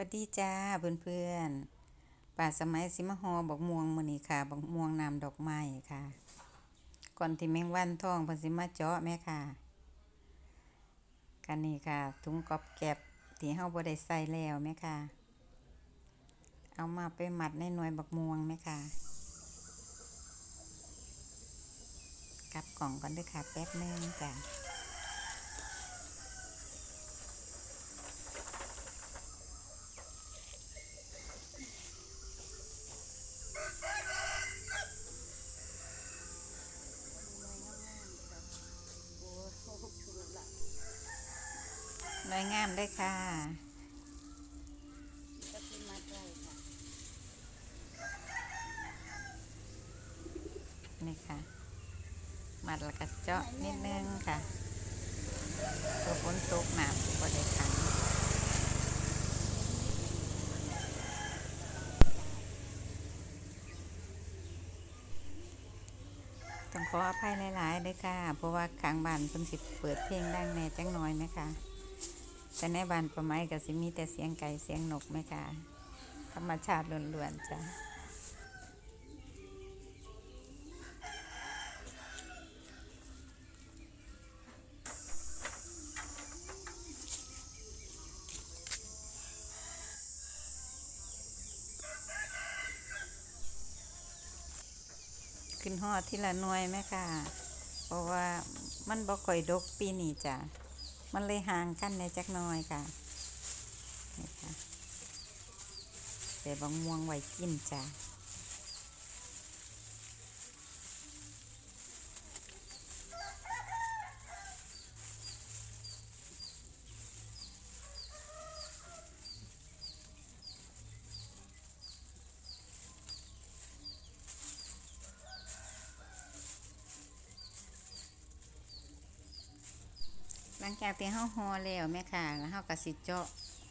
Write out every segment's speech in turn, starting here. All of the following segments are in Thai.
วัสดีจ้าเพื่อนๆป่าสมัยสิมาฮอบักม่วงมือนี้ค่ะบักม่วงนำดอกไม้ค่ะ ก่อนที่แมงวันทองพสิมาเจาะแม่ค่ะกันนี่ค่ะถุงกอบแก็บที่เฮาบ่ได้ใส่แล้วแม่ค่ะ เอามาไปหมัดในหน่วยบักม่วงแม่ค่ะกลับกล่องก่อนด้วยค่ะแป๊บนึงจ้ะ น่วยงามได้ค่ะ นี่ค่ะ มัดแล้วก็เจาะนิดนึงค่ะตัวฝนตกหนาวก็ได้ขังต้องขออภัยหลายๆเลยค่ะ เพราะว่าข้างบ้านเพิ่นสิเปิดเพลงดังแน่จังน้อยไหมคะ แต่ในบ้านประไม้ก็สิมีแต่เสียงไก่เสียงนกไหมคะธรรมชาติล้วนๆจ้ะขึ้นฮอดที่ละหน่วยไหมค่ะ เพราะว่ามันบ่ค่อยดกปีนี้จ้ะ มันเลยห่างกันในจักน้อยค่ะนี่ค่ะแต่บางม่วงไว้กินจ้ะ ลังจากที่เฮาห่อแล้วแม่ค่ะแล้วเฮาก็สิเจาะ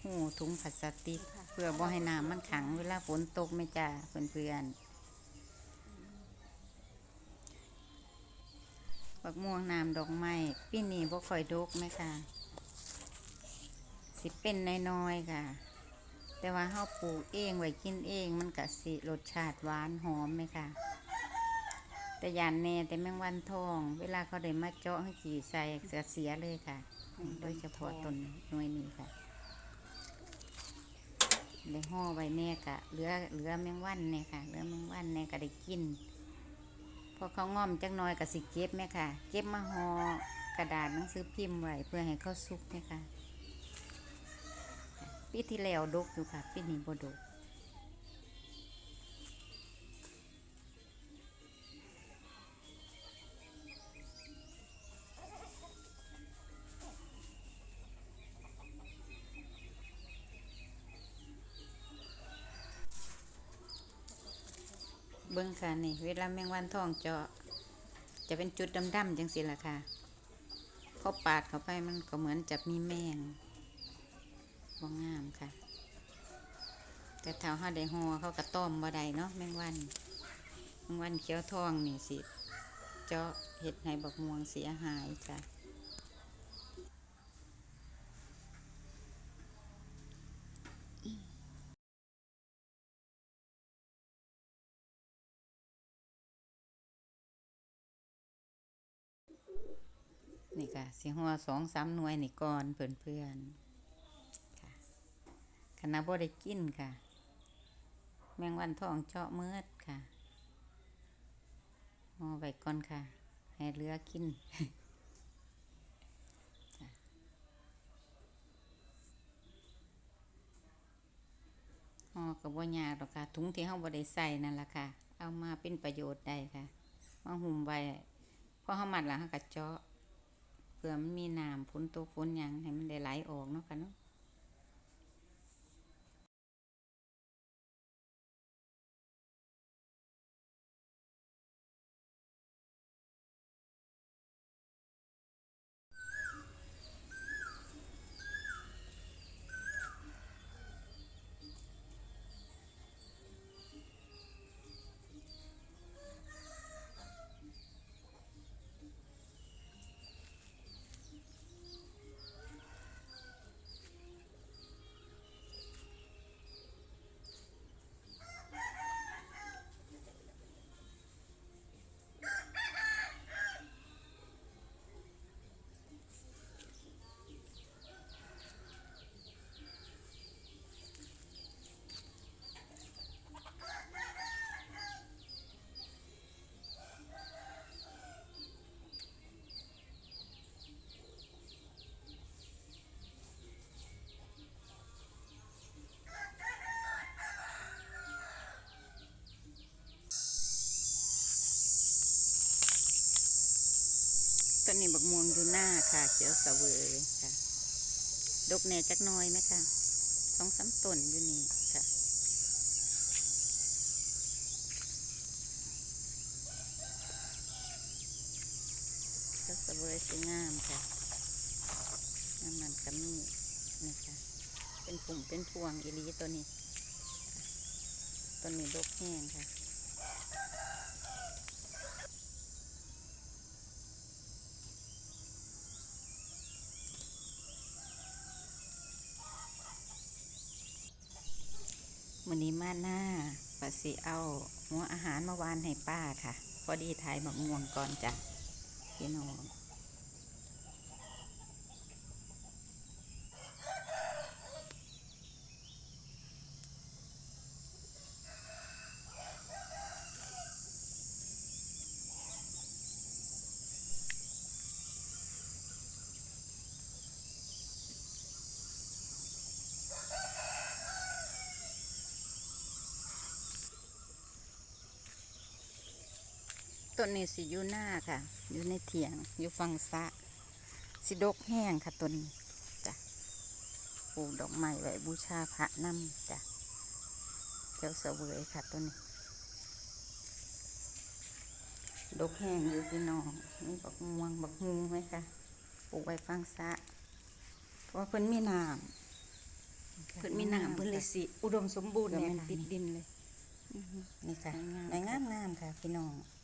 หูถุงพลาสติก เพื่อบ่ให้น้ำมันขังเวลาฝนตกแม่จ้าเพื่อนๆบักม่วงน้ำดอกไม้ปีนี้บ่ค่อยดกแม่ค่ะ สิเป็นน้อยๆค่ะ แต่ว่าเฮาปลูกเองไว้กินเองมันก็สิรสชาติหวานหอมไหมค่ะ แต่ยานแน่แต่แมงวันทอง เวลาเขาได้มาเจาะให้ขี่ใส่เสียเสียเลยค่ะ โดยเฉพาะต้นหน่วยนี้ค่ะได้ห่อไว้แน่กะเหลือเหลือแมงวันแน่ค่ะเหลือแมงวันแน่ก็ได้กินพอเขาง่อมจักหน้อยก็สิเก็บแม่ค่ะ เก็บมาห่อกระดาษหนังสือพิมพ์ไว้เพื่อให้เขาสุกแม่ยค่ะปีที่แล้วดกอยู่ค่ะปีนี้บ่ดก เบิ้งค่ะนี่ เวลาแมงวันทองเจาะ จะเป็นจุดดำๆจังสิล่ะค่ะเขาปาดเข้าไปมันก็เหมือนจะมีแมงบ่งามค่ะ แต่เท้าห้าได้หัวเขากระต้มบ่ได้เนาะแมงวันแมงวันเขียวทองนี่สิ เจาะเห็ดให้บักม่วงเสียหายจ้ะ นี่ค่ะสีหัวสองสามหน่วยนี่ก่อนเพื่อนเพื่อนๆค่ะคณะบ่ได้กินค่ะ แมงวันทองเจาะเมือดค่ะห่อไว้ก่อนค่ะ ให้เลือกินห่อกับว่ายากหรอกค่ะ ถุงที่เฮาบ่ได้ใส่นั่นแหละค่ะ เอามาเป็นประโยชน์ได้ค่ะมาหุ่มไว้พอเฮามัดแล้วเฮาก็เจาะ เผื่อมันมีน้ำฝนตกฝนหยังให้มันได้ไหลออกเนาะค่ะเนาะ น้าค่ะ เขียวเสวยค่ะ ดกแหน่จักน้อยไหมคะสองสามต้นอยู่นี่ค่ะเขียวเสวยสวยงามค่ะน้ำมันกระมีนี่ค่ะ เป็นผุ่มเป็นพวงอีลีตัวนี้ ต้นนี้ดกแห้งค่ะ วันนี้มาหน้าปะสิเอาหัวอาหารมาวานให้ป้าค่ะ พอดีถ่ายมะม่วงก่อนจ้ะพี่น้อง ต้นนี้สิอยู่หน้าค่ะ อยู่ในเถียง อยู่ฝั่งสระสิดกแห้งค่ะต้นนี้จ้ะปลูกดอกไม้ไว้บูชาพระนำจ้ะเจ้าเสวยค่ะต้นนี้ ดกแห้งอยู่พี่น้องนี่บักม่วงบักฮูไหมคะปลูกไว้ฟังสระเพราะว่าเพิ่นมีน้ำเพิ่นมีน้ำเพิ่นเลยสิ อุดมสมบูรณ์เนี่ยเดี๋ยวมันค่ะติดดินเลยนี่ค่ะสวยงามในงามงามๆค่ะพี่น้องค